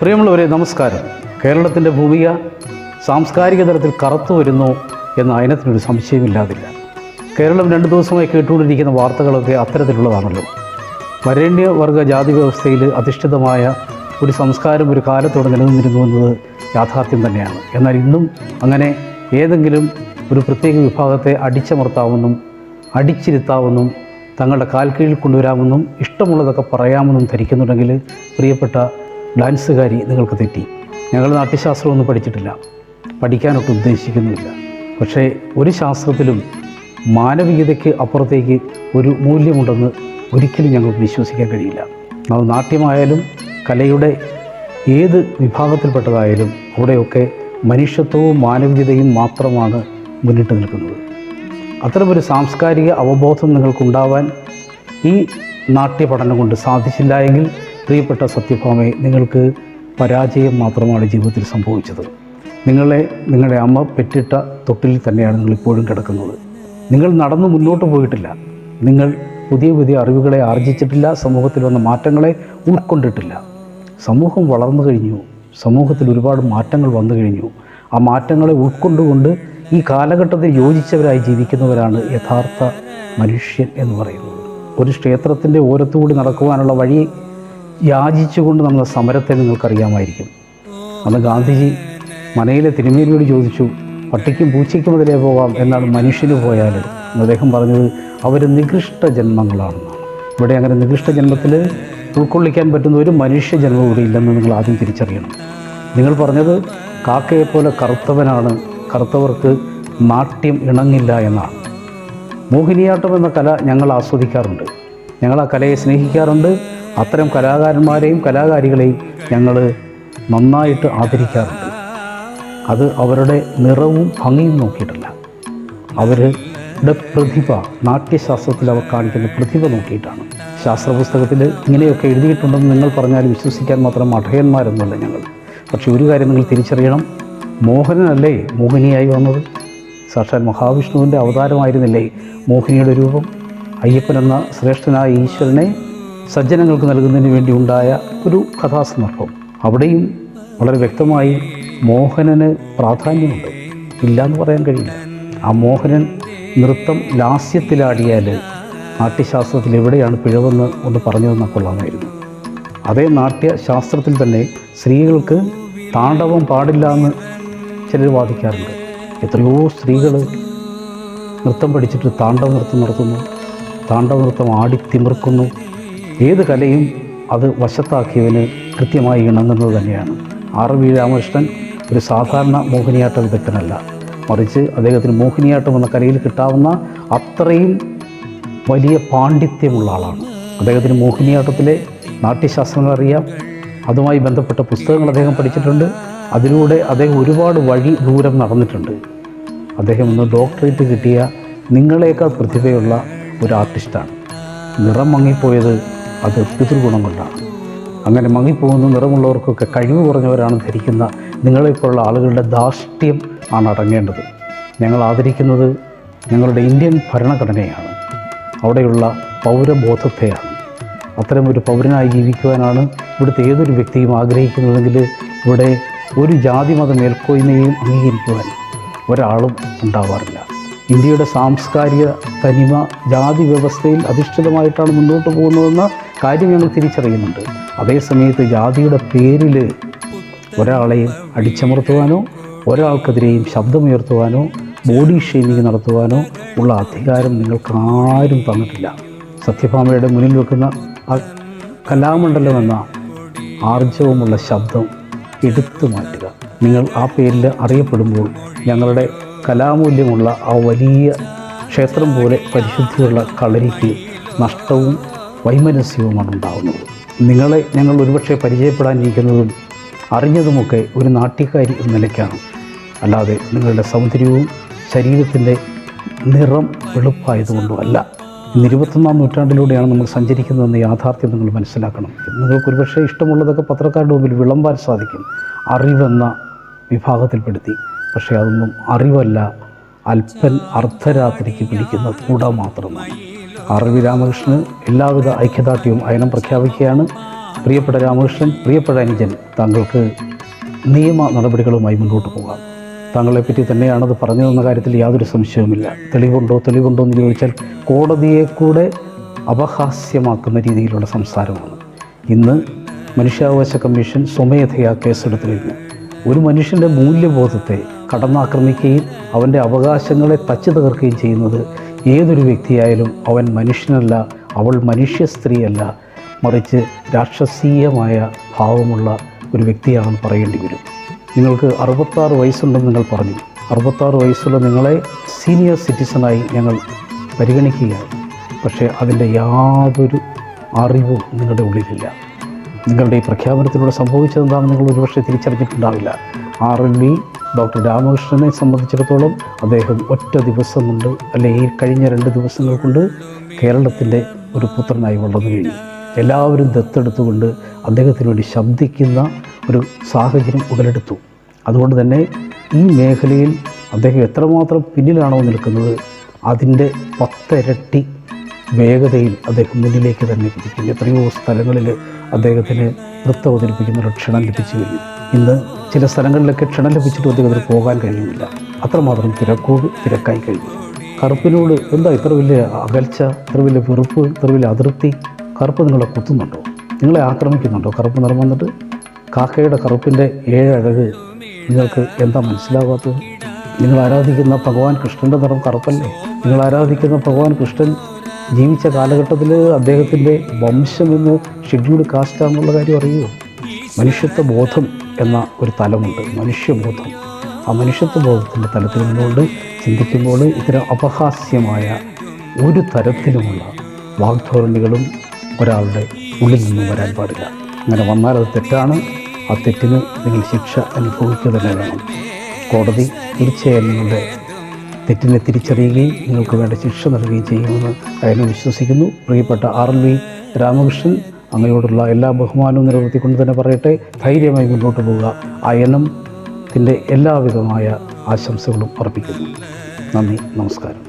പ്രിയമുള്ളവരെ നമസ്കാരം. കേരളത്തിന്റെ ഭൂമിക സാംസ്കാരിക തലത്തിൽ കറുത്തു വരുന്നു എന്ന അതിനത്തിനൊരു സംശയമില്ലാതില്ല. കേരളം രണ്ട് ദിവസമായി കേട്ടുകൊണ്ടിരിക്കുന്ന വാർത്തകളൊക്കെ അത്തരത്തിലുള്ളതാണല്ലോ. വരേണ്യവർഗ ജാതി വ്യവസ്ഥയിൽ അധിഷ്ഠിതമായ ഒരു സംസ്കാരം ഒരു കാലത്തോടെ നിലനിന്നിരുന്നു എന്നത് യാഥാർത്ഥ്യം തന്നെയാണ്. എന്നാൽ ഇന്നും അങ്ങനെ ഏതെങ്കിലും ഒരു പ്രത്യേക വിഭാഗത്തെ അടിച്ചമർത്താമെന്നും അടിച്ചിരുത്താമെന്നും തങ്ങളുടെ കാൽക്കീഴിൽ കീഴിൽ കൊണ്ടുവരാമെന്നും ഇഷ്ടമുള്ളതൊക്കെ പറയാമെന്നും ധരിക്കുന്നുണ്ടെങ്കിൽ പ്രിയപ്പെട്ട ഡാൻസുകാരി നിങ്ങൾക്ക് തെറ്റി. ഞങ്ങൾ നാട്യശാസ്ത്രമൊന്നും പഠിച്ചിട്ടില്ല. പഠിക്കാനൊട്ടും ഉദ്ദേശിക്കുന്നുമില്ല. പക്ഷേ ഒരു ശാസ്ത്രത്തിലും മാനവികതയ്ക്ക് അപ്പുറത്തേക്ക് ഒരു മൂല്യമുണ്ടെന്ന് ഒരിക്കലും ഞങ്ങൾക്ക് വിശ്വസിക്കാൻ കഴിയില്ല. അത് നാട്യമായാലും കലയുടെ ഏത് വിഭാഗത്തിൽപ്പെട്ടതായാലും അവിടെയൊക്കെ മനുഷ്യത്വവും മാനവികതയും മാത്രമാണ് മുന്നിട്ട് നിൽക്കുന്നത്. അത്തരമൊരു സാംസ്കാരിക അവബോധം നിങ്ങൾക്കുണ്ടാവാൻ ഈ നാട്യപഠനം കൊണ്ട് സാധിച്ചില്ല എങ്കിൽ പ്രിയപ്പെട്ട സത്യഭാമേ നിങ്ങൾക്ക് പരാജയം മാത്രമാണ് ജീവിതത്തിൽ സംഭവിച്ചത്. നിങ്ങളെ നിങ്ങളുടെ അമ്മ പെറ്റിട്ട തൊട്ടിൽ തന്നെയാണ് നിങ്ങൾ ഇപ്പോഴും കിടക്കുന്നത്. നിങ്ങൾ നടന്നു മുന്നോട്ട് പോയിട്ടില്ല. നിങ്ങൾ പുതിയ പുതിയ അറിവുകളെ ആർജിച്ചിട്ടില്ല സമൂഹത്തിൽ വന്ന മാറ്റങ്ങളെ ഉൾക്കൊണ്ടിട്ടില്ല. സമൂഹം വളർന്നു കഴിഞ്ഞു. സമൂഹത്തിൽ ഒരുപാട് മാറ്റങ്ങൾ വന്നു കഴിഞ്ഞു. ആ മാറ്റങ്ങളെ ഉൾക്കൊണ്ടുകൊണ്ട് ഈ കാലഘട്ടത്തിൽ യോജിച്ചവരായി ജീവിക്കുന്നവരാണ് യഥാർത്ഥ മനുഷ്യൻ എന്ന് പറയുന്നത്. ഒരു ക്ഷേത്രത്തിന്റെ ഓരത്തുകൂടി നടക്കുവാനുള്ള വഴി യാചിച്ചുകൊണ്ട് നമ്മൾ സമരത്തെ നിങ്ങൾക്കറിയാമായിരിക്കും. അന്ന് ഗാന്ധിജി മനയിലെ തിരുമേനിയോട് ചോദിച്ചു പട്ടിക്കും പൂച്ചയ്ക്കും മുതലേ പോവാം എന്നാണ് മനുഷ്യന് പോയാൽ അദ്ദേഹം പറഞ്ഞത് അവർ നികൃഷ്ട ജന്മങ്ങളാണെന്നാണ്. ഇവിടെ അങ്ങനെ നികൃഷ്ട ജന്മത്തിൽ ഉൾക്കൊള്ളിക്കാൻ പറ്റുന്ന ഒരു മനുഷ്യ ജന്മം കൂടി ഇല്ലെന്ന് നിങ്ങൾ ആദ്യം തിരിച്ചറിയണം. നിങ്ങൾ പറഞ്ഞത് കാക്കയെപ്പോലെ കറുത്തവനാണ്. കറുത്തവർക്ക് നാട്യം ഇണങ്ങില്ല എന്നാണ്. മോഹിനിയാട്ടം എന്ന കല ഞങ്ങൾ ആസ്വദിക്കാറുണ്ട്. ഞങ്ങൾ ആ കലയെ സ്നേഹിക്കാറുണ്ട്. അത്തരം കലാകാരന്മാരെയും കലാകാരികളെയും ഞങ്ങൾ നന്നായിട്ട് ആദരിക്കാറുണ്ട്. അത് അവരുടെ നിറവും ഭംഗിയും നോക്കിയിട്ടല്ല. അവരുടെ പ്രതിഭ നാട്യശാസ്ത്രത്തിൽ അവർ കാണിക്കുന്ന പ്രതിഭ നോക്കിയിട്ടാണ്. ശാസ്ത്ര പുസ്തകത്തിൽ ഇങ്ങനെയൊക്കെ എഴുതിയിട്ടുണ്ടെന്ന് നിങ്ങൾ പറഞ്ഞാൽ വിശ്വസിക്കാൻ മാത്രം അഠയന്മാരൊന്നുമല്ല ഞങ്ങൾ പക്ഷേ ഒരു കാര്യം നിങ്ങൾ തിരിച്ചറിയണം. മോഹനനല്ലേ മോഹിനിയായി വന്നത്? സാക്ഷാൽ മഹാവിഷ്ണുവിന്റെ അവതാരമായിരുന്നില്ലേ മോഹിനിയുടെ രൂപം? അയ്യപ്പൻ എന്ന ശ്രേഷ്ഠനായ ഈശ്വരനെ സജ്ജനങ്ങൾക്ക് നൽകുന്നതിന് വേണ്ടി ഉണ്ടായ ഒരു കഥാസന്ദർഭം. അവിടെയും വളരെ വ്യക്തമായി മോഹനന് പ്രാധാന്യമുണ്ട്. ഇല്ല എന്ന് പറയാൻ കഴിയില്ല. ആ മോഹനൻ നൃത്തം ലാസ്യത്തിലാടിയാൽ നാട്യശാസ്ത്രത്തിൽ എവിടെയാണ് പിഴവെന്ന് ഒന്ന് പറഞ്ഞു തന്നാൽ കൊള്ളാമായിരുന്നു. അതേ നാട്യശാസ്ത്രത്തിൽ തന്നെ സ്ത്രീകൾക്ക് താണ്ഡവം പാടില്ല എന്ന് ചിലർ വാദിക്കാറുണ്ട്. എത്രയോ സ്ത്രീകൾ നൃത്തം പഠിച്ചിട്ട് താണ്ഡവ നൃത്തം നടത്തുന്നു. താണ്ഡവ നൃത്തം ആടി തിമിർക്കുന്നു. ഏത് കലയും അത് വശത്താക്കിയതിന് കൃത്യമായി ഇണങ്ങുന്നത് തന്നെയാണ്. ആർ വി രാമകൃഷ്ണൻ ഒരു സാധാരണ മോഹിനിയാട്ട വിദഗ്ധനല്ല. മറിച്ച് അദ്ദേഹത്തിന് മോഹിനിയാട്ടം എന്ന കലയിൽ കിട്ടാവുന്ന അത്രയും വലിയ പാണ്ഡിത്യമുള്ള ആളാണ്. അദ്ദേഹത്തിന് മോഹിനിയാട്ടത്തിലെ നാട്യശാസ്ത്രങ്ങൾ അറിയാം. അതുമായി ബന്ധപ്പെട്ട പുസ്തകങ്ങൾ അദ്ദേഹം പഠിച്ചിട്ടുണ്ട്. അതിലൂടെ അദ്ദേഹം ഒരുപാട് വഴി ദൂരം നടന്നിട്ടുണ്ട്. അദ്ദേഹം ഇന്ന് ഡോക്ടറേറ്റ് കിട്ടിയ നിങ്ങളെക്കാൾ പ്രതിഭയുള്ള ഒരു ആർട്ടിസ്റ്റാണ്. നിറം മങ്ങിപ്പോയത് അത് പിതൃഗുണം കൊണ്ടാണ് അങ്ങനെ മങ്ങിപ്പോകുന്ന നിറമുള്ളവർക്കൊക്കെ കഴിവ് കുറഞ്ഞവരാണ് ധരിക്കുന്ന നിങ്ങളെപ്പോലുള്ള ആളുകളുടെ ധാർഷ്ട്യം ആണ് അടങ്ങേണ്ടത്. ഞങ്ങൾ ആദരിക്കുന്നത് ഞങ്ങളുടെ ഇന്ത്യൻ ഭരണഘടനയാണ്. അവിടെയുള്ള പൗരബോധത്തെയാണ്. അത്തരം ഒരു പൗരനായി ജീവിക്കുവാനാണ് ഇവിടുത്തെ ഏതൊരു വ്യക്തിയും ആഗ്രഹിക്കുന്നതെങ്കിൽ ഇവിടെ ഒരു ജാതി മത മേൽക്കോയ്മയും അംഗീകരിക്കുവാൻ ഒരാളും ഉണ്ടാവാറില്ല. ഇന്ത്യയുടെ സാംസ്കാരിക തനിമ ജാതി വ്യവസ്ഥയിൽ അധിഷ്ഠിതമായിട്ടാണ് മുന്നോട്ട് പോകുന്നതെന്ന കാര്യം ഞങ്ങൾ തിരിച്ചറിയുന്നുണ്ട്. അതേസമയത്ത് ജാതിയുടെ പേരിൽ ഒരാളെയും അടിച്ചമർത്തുവാനോ ഒരാൾക്കെതിരെയും ശബ്ദമുയർത്തുവാനോ ബോഡി ഷെയ്മിങ് നടത്തുവാനോ ഉള്ള അധികാരം നിങ്ങൾക്ക് ആരും തന്നിട്ടില്ല. സത്യഭാമയുടെ മുന്നിൽ വെക്കുന്ന ആ കലാമണ്ഡലം എന്ന ആർജവമുള്ള ശബ്ദം എടുത്തു മാറ്റുക. നിങ്ങൾ ആ പേരിൽ അറിയപ്പെടുമ്പോൾ ഞങ്ങളുടെ കലാമൂല്യമുള്ള ആ വലിയ ക്ഷേത്രം പോലെ പരിശുദ്ധിയുള്ള കളരിക്ക് നഷ്ടവും വൈമനസ്യവുമാണ് ഉണ്ടാകുന്നത് നിങ്ങളെ ഞങ്ങൾ ഒരുപക്ഷെ പരിചയപ്പെടാനിരിക്കുന്നതും അറിഞ്ഞതുമൊക്കെ ഒരു നാട്യക്കാരി എന്ന നിലയ്ക്കാണ്. അല്ലാതെ നിങ്ങളുടെ സൗന്ദര്യവും ശരീരത്തിന്റെ നിറം ഇന്ന് ഇരുപത്തൊന്നാം നൂറ്റാണ്ടിലൂടെയാണ് നമ്മൾ സഞ്ചരിക്കുന്നതെന്ന് യാഥാർത്ഥ്യം നിങ്ങൾ മനസ്സിലാക്കണം. നിങ്ങൾക്ക് ഒരുപക്ഷെ ഇഷ്ടമുള്ളതൊക്കെ പത്രക്കാരുടെ മുമ്പിൽ വിളമ്പാൻ സാധിക്കും. അറിവെന്ന വിഭാഗത്തിൽപ്പെടുത്തി. പക്ഷേ അതൊന്നും അറിവല്ല. അല്പൻ അർദ്ധരാത്രിക്ക് പിടിക്കുന്ന കൂട മാത്രമാണ്. ആർ വി രാമകൃഷ്ണന് എല്ലാവിധ ഐക്യദാർഢ്യവും അയനം പ്രഖ്യാപിക്കുകയാണ്. പ്രിയപ്പെട്ട രാമകൃഷ്ണൻ പ്രിയപ്പെട്ട അനുജൻ താങ്കൾക്ക് നിയമ നടപടികളുമായി മുന്നോട്ട് പോകാം. താങ്കളെപ്പറ്റി തന്നെയാണത് പറഞ്ഞു തന്ന കാര്യത്തിൽ യാതൊരു സംശയവുമില്ല. തെളിവുണ്ടോ തെളിവുണ്ടോ എന്ന് ചോദിച്ചാൽ കോടതിയെ കൂടെ അപഹാസ്യമാക്കുന്ന രീതിയിലുള്ള സംസാരമാണ്. ഇന്ന് മനുഷ്യാവകാശ കമ്മീഷൻ സ്വമേധയാ കേസെടുത്തു കഴിഞ്ഞു. ഒരു മനുഷ്യന്റെ മൂല്യബോധത്തെ കടന്നാക്രമിക്കുകയും അവന്റെ അവകാശങ്ങളെ തച്ചു തകർക്കുകയും ചെയ്യുന്നത് ഏതൊരു വ്യക്തിയായാലും അവൻ മനുഷ്യനല്ല അവൾ മനുഷ്യ സ്ത്രീയല്ല. മറിച്ച് രാക്ഷസീയമായ ഭാവമുള്ള ഒരു വ്യക്തിയാണെന്ന് പറയേണ്ടി വരും. നിങ്ങൾക്ക് അറുപത്താറ് വയസ്സുണ്ടെന്ന് നിങ്ങൾ പറഞ്ഞു. അറുപത്താറ് വയസ്സുള്ള നിങ്ങളെ സീനിയർ സിറ്റിസണായി ഞങ്ങൾ പരിഗണിക്കുകയാണ്. പക്ഷേ അതിന്റെ യാതൊരു അറിവും നിങ്ങളുടെ ഉള്ളിലില്ല. നിങ്ങളുടെ ഈ പ്രഖ്യാപനത്തിലൂടെ സംഭവിച്ചതെന്താണെന്ന് നിങ്ങൾ ഒരുപക്ഷെ തിരിച്ചറിഞ്ഞിട്ടുണ്ടാവില്ല? ആർ എൽ ബി ഡോക്ടർ രാമകൃഷ്ണനെ സംബന്ധിച്ചിടത്തോളം അദ്ദേഹം ഒറ്റ ദിവസം കൊണ്ട് അല്ലെങ്കിൽ ഈ കഴിഞ്ഞ രണ്ട് ദിവസങ്ങൾ കൊണ്ട് കേരളത്തിന്റെ ഒരു പുത്രനായി വളർന്നു കഴിഞ്ഞു. എല്ലാവരും ദത്തെടുത്തുകൊണ്ട് അദ്ദേഹത്തിന് വേണ്ടി ശബ്ദിക്കുന്ന ഒരു സാഹചര്യം ഉടലെടുത്തു. അതുകൊണ്ട് തന്നെ ഈ മേഖലയിൽ അദ്ദേഹം എത്രമാത്രം പിന്നിലാണോ നിൽക്കുന്നത് അതിന്റെ പത്തിരട്ടി വേഗതയിൽ അദ്ദേഹം മുന്നിലേക്ക് തന്നെ കുതിക്കും എത്രയോ സ്ഥലങ്ങളിൽ അദ്ദേഹത്തിന് നൃത്തം അവതരിപ്പിക്കുന്ന ഒരു ക്ഷണം ലഭിച്ചു കഴിഞ്ഞു. ഇന്ന് ചില സ്ഥലങ്ങളിലൊക്കെ ക്ഷണം ലഭിച്ചിട്ടും അദ്ദേഹത്തിന് പോകാൻ കഴിയുന്നില്ല. അത്രമാത്രം തിരക്കോട് തിരക്കായി കഴിഞ്ഞു. കറുപ്പിനോട് എന്താ ഇത്ര വലിയ അകൽച്ച ഇത്ര വലിയ വെറുപ്പ് ഇത്ര വലിയ അതിർത്തി? കറുപ്പ് നിങ്ങളെ കുത്തുന്നുണ്ടോ? നിങ്ങളെ ആക്രമിക്കുന്നുണ്ടോ? കറുപ്പ് നിറം വന്നിട്ട് കാക്കയുടെ കറുപ്പിന്റെ ഏഴഴക് നിങ്ങൾക്ക് എന്താ മനസ്സിലാകാത്തത് നിങ്ങൾ ആരാധിക്കുന്ന ഭഗവാൻ കൃഷ്ണന്റെ നിറം കറുപ്പല്ലേ? നിങ്ങൾ ആരാധിക്കുന്ന ഭഗവാൻ കൃഷ്ണൻ ജീവിച്ച കാലഘട്ടത്തിൽ അദ്ദേഹത്തിന്റെ വംശമെന്ന് ഷെഡ്യൂൾഡ് കാസ്റ്റാന്നുള്ള കാര്യം അറിയുമോ? മനുഷ്യത്വ ബോധം എന്ന ഒരു തലമുണ്ട്. മനുഷ്യബോധം ആ മനുഷ്യത്വ ബോധത്തിന്റെ തലത്തിൽ നിന്നുകൊണ്ട് ചിന്തിക്കുമ്പോൾ ഇത്തരം അപഹാസ്യമായ ഒരു തരത്തിലുമുള്ള വാഗ്ധോരണികളും ഒരാളുടെ ഉള്ളിൽ നിന്നും വരാൻ പാടില്ല. അങ്ങനെ വന്നാൽ അത് തെറ്റാണ്. ആ തെറ്റിന് നിങ്ങൾ ശിക്ഷ അനുഭവിക്കുക തന്നെ വേണം. കോടതി തീർച്ചയായും നിങ്ങളുടെ തെറ്റിനെ തിരിച്ചറിയുകയും നിങ്ങൾക്ക് വേണ്ട ശിക്ഷ നൽകുകയും ചെയ്യുമെന്ന് അയാൾ വിശ്വസിക്കുന്നു. പ്രിയപ്പെട്ട ആർ എൽ വി രാമകൃഷ്ണൻ അങ്ങയോടുള്ള എല്ലാ ബഹുമാനവും നിലനിർത്തിക്കൊണ്ട് തന്നെ പറയട്ടെ. ധൈര്യമായി മുന്നോട്ട് പോവുക. അയനത്തിന്റെ എല്ലാവിധമായ ആശംസകളും അർപ്പിക്കുന്നു. നന്ദി നമസ്കാരം.